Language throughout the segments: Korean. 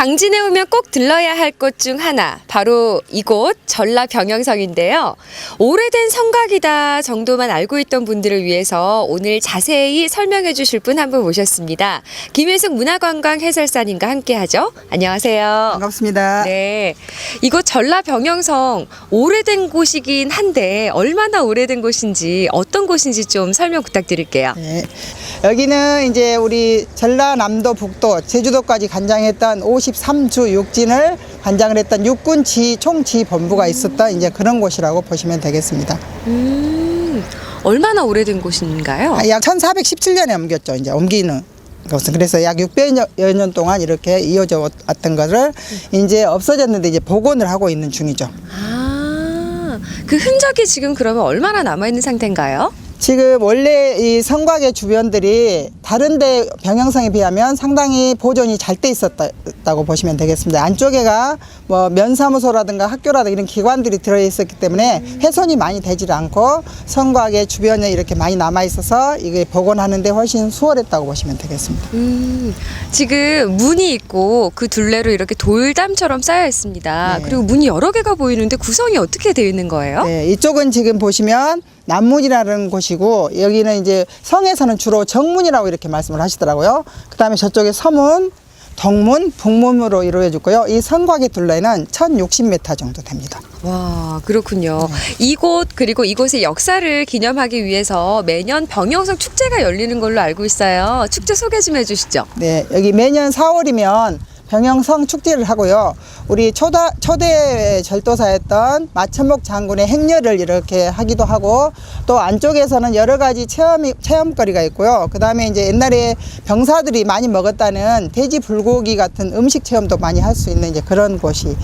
당진에 오면 꼭 들러야 할 곳 중 하나, 바로 이곳 전라 병영성인데요. 오래된 성곽이다 정도만 알고 있던 분들을 위해서 오늘 자세히 설명해 주실 분 한 분 모셨습니다. 김혜숙 문화관광 해설사님과 함께 하죠. 안녕하세요. 반갑습니다. 네, 이곳 전라 병영성 오래된 곳이긴 한데 얼마나 오래된 곳인지 어떤 곳인지 좀 설명 부탁드릴게요. 네. 여기는 이제 우리 전라남도 북도 제주도까지 관장했던 53주 육진을 관장을 했던 육군 지 총지 본부가 있었던 이제 그런 곳이라고 보시면 되겠습니다. 음, 얼마나 오래된 곳인가요? 아, 약 1417년에 옮겼죠. 이제 옮기는 것은 그래서 약 600여 년 동안 이렇게 이어져 왔던 것을 이제 없어졌는데 이제 복원을 하고 있는 중이죠. 아, 그 흔적이 지금 그러면 얼마나 남아 있는 상태인가요? 지금 원래 이 성곽의 주변들이 다른데 병영성에 비하면 상당히 보존이 잘 돼 있었다고 보시면 되겠습니다. 안쪽에가 뭐 면사무소라든가 학교라든가 이런 기관들이 들어 있었기 때문에 훼손이 많이 되질 않고 성곽의 주변에 이렇게 많이 남아 있어서 이게 복원하는데 훨씬 수월했다고 보시면 되겠습니다. 음, 지금 문이 있고 그 둘레로 이렇게 돌담처럼 쌓여 있습니다. 네. 그리고 문이 여러 개가 보이는데 구성이 어떻게 되어 있는 거예요? 네, 이쪽은 지금 보시면 남문이라는 곳이고 여기는 이제 성에서는 주로 정문이라고 이렇게 말씀을 하시더라고요. 그 다음에 저쪽에 서문, 동문, 북문으로 이루어졌고요. 이 성곽의 둘레는 1,060m 정도 됩니다. 와, 그렇군요. 네. 이곳 그리고 이곳의 역사를 기념하기 위해서 매년 병영성 축제가 열리는 걸로 알고 있어요. 축제 소개 좀 해주시죠. 네, 여기 매년 4월이면 병영성 축제를 하고요. 우리 초다, 초대 절도사였던 마천목 장군의 행렬을 이렇게 하기도 하고 또 안쪽에서는 여러 가지 체험이, 체험거리가 있고요. 그 다음에 이제 옛날에 병사들이 많이 먹었다는 돼지 불고기 같은 음식 체험도 많이 할 수 있는 이제 그런 곳이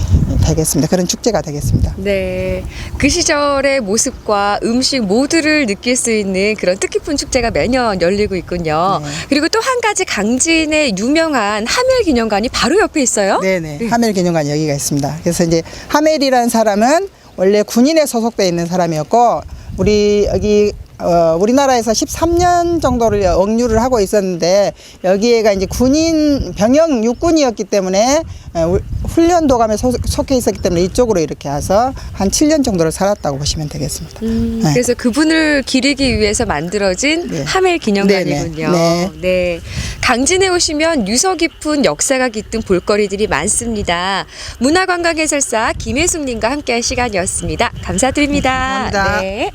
되겠습니다. 그런 축제가 되겠습니다. 네. 그 시절의 모습과 음식 모두를 느낄 수 있는 그런 뜻깊은 축제가 매년 열리고 있군요. 네. 그리고 또 한 가지 강진의 유명한 하멜 기념관이 바로 옆에 있어요. 네네. 네. 하멜 기념관 여기가 있습니다. 그래서 이제 하멜이라는 사람은 원래 군인에 소속돼 있는 사람이었고 우리 여기 어, 우리나라에서 13년 정도를 억류를 하고 있었는데 여기에가 이제 군인 병영 육군이었기 때문에 어, 우- 훈련 도감에 소- 속해 있었기 때문에 이쪽으로 이렇게 와서 한 7년 정도를 살았다고 보시면 되겠습니다. 음, 네. 그래서 그분을 기리기 위해서 만들어진 네. 하멜 기념관이군요. 네 네. 네. 강진에 오시면 유서 깊은 역사가 깃든 볼거리들이 많습니다. 문화관광 해설사 김혜숙님과 함께한 시간이었습니다. 감사드립니다. 감사합니다. 네.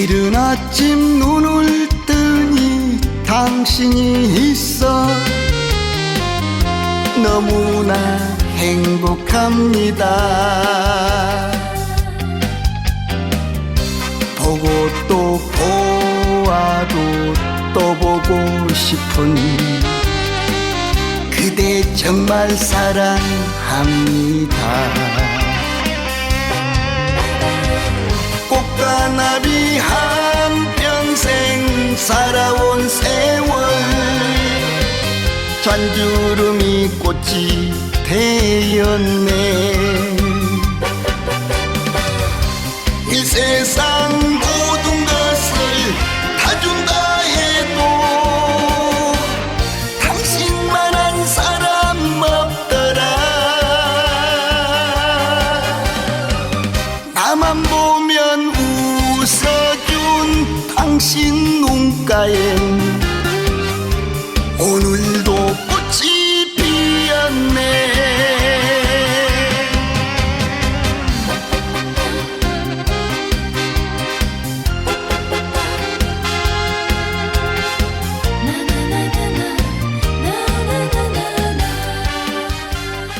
이른 아침 눈을 뜨니 당신이 있어. 너무나 행복합니다. 보고 또 보아도 또 보고 싶은 그대 정말 사랑합니다 꽃가나비 한 평생 살아온 세월. 잔주름이 꽃이 되었네. 이 세상 나만 보면 웃어준 당신 눈가엔 오늘도